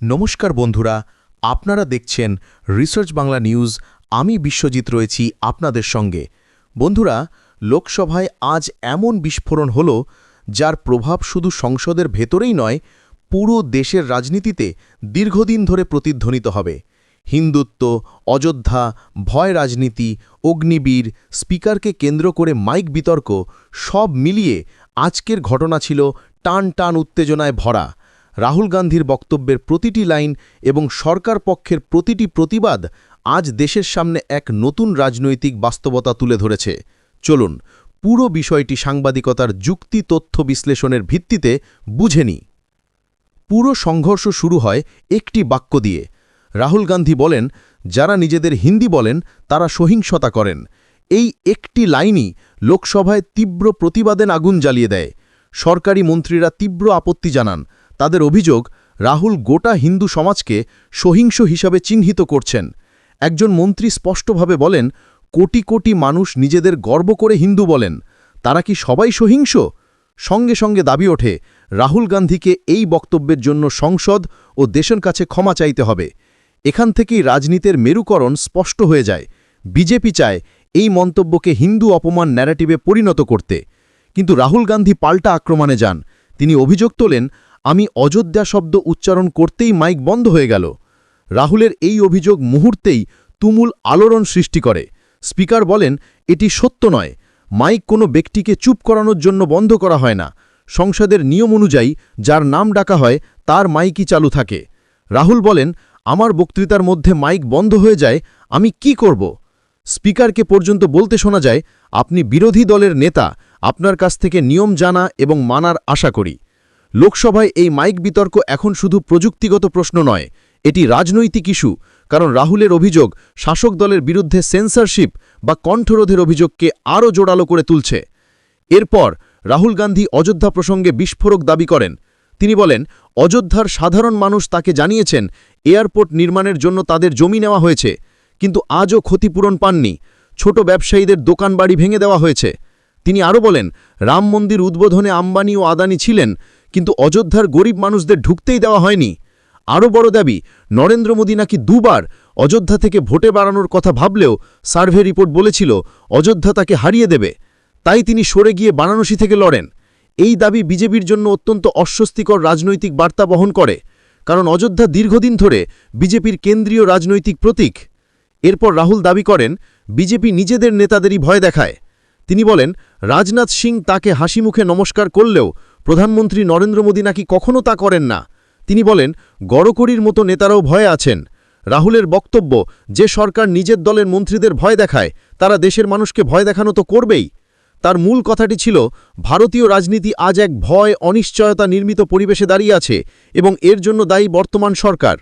নমস্কার বন্ধুরা, আপনারা দেখছেন রিসার্চ বাংলা নিউজ আমি বিশ্বজিৎ রয়েছি আপনাদের সঙ্গে। বন্ধুরা, লোকসভায় আজ এমন বিস্ফোরণ হল, যার প্রভাব শুধু সংসদের ভেতরেই নয়, পুরো দেশের রাজনীতিতে দীর্ঘদিন ধরে প্রতিধ্বনিত হবে। হিন্দুত্ব, অযোধ্যা, ভয় রাজনীতি, অগ্নিবীর, স্পিকারকে কেন্দ্র করে মাইক বিতর্ক, সব মিলিয়ে আজকের ঘটনা ছিল টান টান উত্তেজনায় ভরা। রাহুল গান্ধীর বক্তব্যের প্রতিটি লাইন এবং সরকার পক্ষের প্রতিটি প্রতিবাদ আজ দেশের সামনে এক নতুন রাজনৈতিক বাস্তবতা তুলে ধরেছে। চলুন, পুরো বিষয়টি সাংবাদিকতার যুক্তি তথ্য বিশ্লেষণের ভিত্তিতে বুঝে নিই। পুরো সংঘর্ষ শুরু হয় একটি বাক্য দিয়ে। রাহুল গান্ধী বলেন, যারা নিজেদের হিন্দি বলেন, তারা সহিংসতা করেন। এই একটি লাইনই লোকসভায় তীব্র প্রতিবাদেন আগুন জ্বালিয়ে দেয়। সরকারি মন্ত্রীরা তীব্র আপত্তি জানান। তাদের অভিযোগ, রাহুল গোটা হিন্দু সমাজকে সহিংস হিসাবে চিহ্নিত করছেন। একজন মন্ত্রী স্পষ্টভাবে বলেন, কোটি কোটি মানুষ নিজেদের গর্ব করে হিন্দু বলেন। তারা কি সবাই সহিংস? সঙ্গে সঙ্গে দাবি ওঠে, রাহুল গান্ধীকে এই বক্তব্যের জন্য সংসদ ও দেশের কাছে ক্ষমা চাইতে হবে। এখান থেকেই রাজনীতির মেরুকরণ স্পষ্ট হয়ে যায়। বিজেপি চায় এই মন্তব্যকে হিন্দু অপমান ন্যারেটিভে পরিণত করতে। কিন্তু রাহুল গান্ধী পাল্টা আক্রমণে যান। তিনি অভিযোগ তোলেন আমি অযোধ্যা শব্দ উচ্চারণ করতেই মাইক বন্ধ হয়ে গেল। রাহুলের এই অভিযোগ মুহূর্তেই তুমুল আলোড়ন সৃষ্টি করে। স্পিকার বলেন, এটি সত্য নয়। মাইক কোনো ব্যক্তিকে চুপ করানোর জন্য বন্ধ করা হয় না। সংসদের নিয়ম অনুযায়ী যার নাম ডাকা হয়, তার মাইকই চালু থাকে। রাহুল বলেন, আমার বক্তৃতার মধ্যে মাইক বন্ধ হয়ে যায়, আমি কি করব? স্পিকারকে পর্যন্ত বলতে শোনা যায়, আপনি বিরোধী দলের নেতা, আপনার কাছ থেকে নিয়ম জানা এবং মানার আশা করি। লোকসভায় এই মাইক বিতর্ক এখন শুধু প্রযুক্তিগত প্রশ্ন নয়, এটি রাজনৈতিক ইস্যু, কারণ রাহুলের অভিযোগ শাসক দলের বিরুদ্ধে সেন্সরশিপ বা কণ্ঠরোধের অভিযোগকে আরও জোরালো করে তুলছে। এরপর রাহুল গান্ধী অযোধ্যা প্রসঙ্গে বিস্ফোরক দাবি করেন। তিনি বলেন, অযোধ্যার সাধারণ মানুষ তাকে জানিয়েছেন, এয়ারপোর্ট নির্মাণের জন্য তাদের জমি নেওয়া হয়েছে, কিন্তু আজও ক্ষতিপূরণ পাননি, ছোট ব্যবসায়ীদের দোকানবাড়ি ভেঙে দেওয়া হয়েছে। তিনি আরও বলেন, রাম মন্দির উদ্বোধনে আম্বানি ও আদানি ছিলেন কিন্তু অযোধ্যার গরিব মানুষদের ঢুকতেই দেওয়া হয়নি। আরও বড় দাবি, নরেন্দ্র মোদী নাকি দুবার অযোধ্যা থেকে ভোটে বাড়ানোর কথা ভাবলেও সার্ভে রিপোর্ট বলেছিল, অযোধ্যা তাকে হারিয়ে দেবে। তাই তিনি সরে গিয়ে বারাণসী থেকে লড়েন। এই দাবি বিজেপির জন্য অত্যন্ত অস্বস্তিকর রাজনৈতিক বার্তা বহন করে, কারণ অযোধ্যা দীর্ঘদিন ধরে বিজেপির কেন্দ্রীয় রাজনৈতিক প্রতীক। এরপর রাহুল দাবি করেন, বিজেপি নিজেদের নেতাদেরই ভয় দেখায়। তিনি বলেন, রাজনাথ সিং তাকে হাসি মুখে নমস্কার করলেও প্রধানমন্ত্রী নরেন্দ্র মোদী নাকি কখনও তা করেন না। তিনি বলেন গড়করির মতো নেতারাও ভয়ে আছেন। রাহুলের বক্তব্য, যে সরকার নিজের দলের মন্ত্রীদের ভয় দেখায়, তারা দেশের মানুষকে ভয় দেখানো তো করবেই। তার মূল কথাটি ছিল, ভারতীয় রাজনীতি আজ এক ভয়, অনিশ্চয়তা নির্মিত পরিবেশে দাঁড়িয়ে আছে এবং এর জন্য দায়ী বর্তমান সরকার।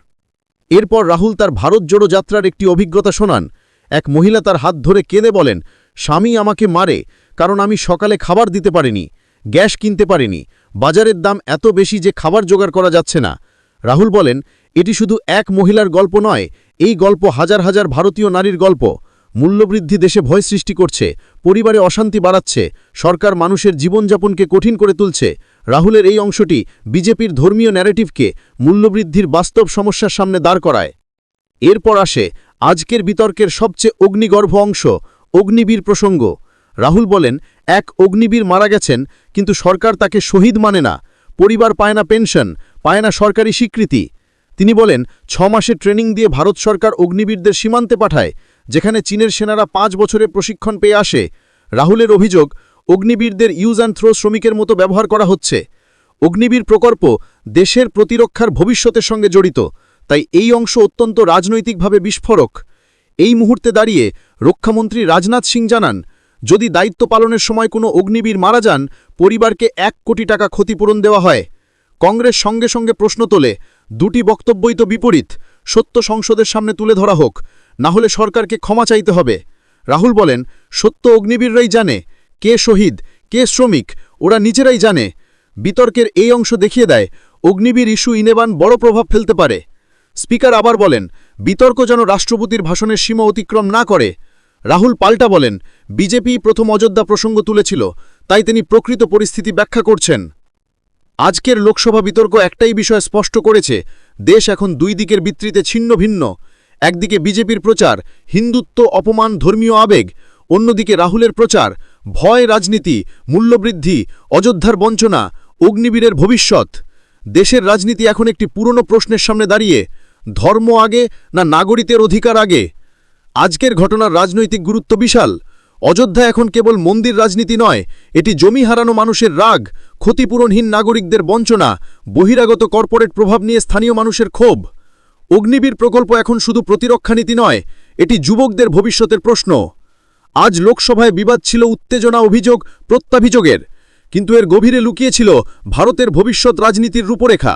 এরপর রাহুল তার ভারত জোড়ো যাত্রার একটি অভিজ্ঞতা শোনান। এক মহিলা তার হাত ধরে কেঁদে বলেন স্বামী আমাকে মারে, কারণ আমি সকালে খাবার দিতে পারিনি, গ্যাস কিনতে পারিনি, বাজারের দাম এত বেশি যে খাবার জোগাড় করা যাচ্ছে না। রাহুল বলেন, এটি শুধু এক মহিলার গল্প নয়, এই গল্প হাজার হাজার ভারতীয় নারীর গল্প। মূল্যবৃদ্ধি দেশে ভয় সৃষ্টি করছে, পরিবারে অশান্তি বাড়াচ্ছে, সরকার মানুষের জীবনযাপনকে কঠিন করে তুলছে। রাহুলের এই অংশটি বিজেপির ধর্মীয় ন্যারেটিভকে মূল্যবৃদ্ধির বাস্তব সমস্যার সামনে দাঁড় করায়। এরপর আসে আজকের বিতর্কের সবচেয়ে অগ্নিগর্ভ অংশ অগ্নিবীর প্রসঙ্গ। রাহুল বলেন, এক অগ্নিবীর মারা গেছেন, কিন্তু সরকার তাকে শহীদ মানে না। পরিবার পায় না পেনশন, পায় না সরকারি স্বীকৃতি। তিনি বলেন, ছ মাসে ট্রেনিং দিয়ে ভারত সরকার অগ্নিবীরদের সীমান্তে পাঠায়, যেখানে চীনের সেনারা পাঁচ বছরে প্রশিক্ষণ পেয়ে আসে। রাহুলের অভিযোগ, অগ্নিবীরদের ইউজ অ্যান্ড থ্রো শ্রমিকের মতো ব্যবহার করা হচ্ছে। অগ্নিবীর প্রকল্প দেশের প্রতিরক্ষার ভবিষ্যতের সঙ্গে জড়িত, তাই এই অংশ অত্যন্ত রাজনৈতিকভাবে বিস্ফোরক। এই মুহূর্তে দাঁড়িয়ে রক্ষামন্ত্রী রাজনাথ সিং জানান, যদি দায়িত্ব পালনের সময় কোনো অগ্নিবীর মারা যান, পরিবারকে এক কোটি টাকা ক্ষতিপূরণ দেওয়া হয়। কংগ্রেস সঙ্গে সঙ্গে প্রশ্ন তোলে, দুটি বক্তব্যই তো বিপরীত, সত্য সংসদের সামনে তুলে ধরা হোক, না হলে সরকারকে ক্ষমা চাইতে হবে। রাহুল বলেন, সত্য অগ্নিবীররাই জানে, কে শহীদ, কে শ্রমিক, ওরা নিজেরাই জানে। বিতর্কের এই অংশ দেখিয়ে দেয়, অগ্নিবীর ইস্যু ইনেবান বড় প্রভাব ফেলতে পারে। স্পিকার আবার বলেন বিতর্ক যেন রাষ্ট্রপতির ভাষণের সীমা অতিক্রম না করে। রাহুল পাল্টা বলেন, বিজেপি প্রথম অযোধ্যা প্রসঙ্গ তুলেছিল, তাই তিনি প্রকৃত পরিস্থিতি ব্যাখ্যা করছেন। আজকের লোকসভা বিতর্ক একটাই বিষয় স্পষ্ট করেছে, দেশ এখন দুই দিকের বিতৃতে ছিন্ন ভিন্ন। একদিকে বিজেপির প্রচার, হিন্দুত্ব, অপমান, ধর্মীয় আবেগ। অন্যদিকে রাহুলের প্রচার, ভয়, রাজনীতি, মূল্যবৃদ্ধি, অযোধ্যার বঞ্চনা, অগ্নিবীরের ভবিষ্যৎ। দেশের রাজনীতি এখন একটি পুরনো প্রশ্নের সামনে দাঁড়িয়ে ধর্ম আগে না নাগরিকের অধিকার আগে? আজকের ঘটনার রাজনৈতিক গুরুত্ব বিশাল। অযোধ্যা এখন কেবল মন্দির রাজনীতি নয়, এটি জমি হারানো মানুষের রাগ, ক্ষতিপূরণহীন নাগরিকদের বঞ্চনা, বহিরাগত কর্পোরেট প্রভাব নিয়ে স্থানীয় মানুষের ক্ষোভ। অগ্নিবীর প্রকল্প এখন শুধু প্রতিরক্ষা নীতি নয়, এটি যুবকদের ভবিষ্যতের প্রশ্ন। আজ লোকসভায় বিবাদ ছিল উত্তেজনা অভিযোগ প্রত্যাভিযোগের, কিন্তু এর গভীরে লুকিয়েছিল ভারতের ভবিষ্যৎ রাজনীতির রূপরেখা।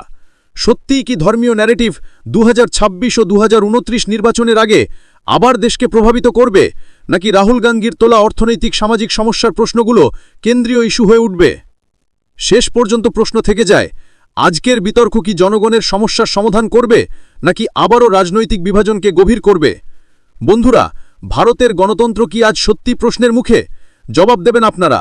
সত্যিই কি ধর্মীয় ন্যারেটিভ দু হাজার ছাব্বিশ ও দু হাজার উনত্রিশ নির্বাচনের আগে আবার দেশকে প্রভাবিত করবে? নাকি রাহুল গান্ধীর তোলা অর্থনৈতিক সামাজিক সমস্যার প্রশ্নগুলো কেন্দ্রীয় ইস্যু হয়ে উঠবে? শেষ পর্যন্ত প্রশ্ন থেকে যায়, আজকের বিতর্ক কি জনগণের সমস্যার সমাধান করবে, নাকি আবারও রাজনৈতিক বিভাজনকে গভীর করবে? বন্ধুরা, ভারতের গণতন্ত্র কি আজ সত্যি প্রশ্নের মুখে? জবাব দেবেন আপনারা।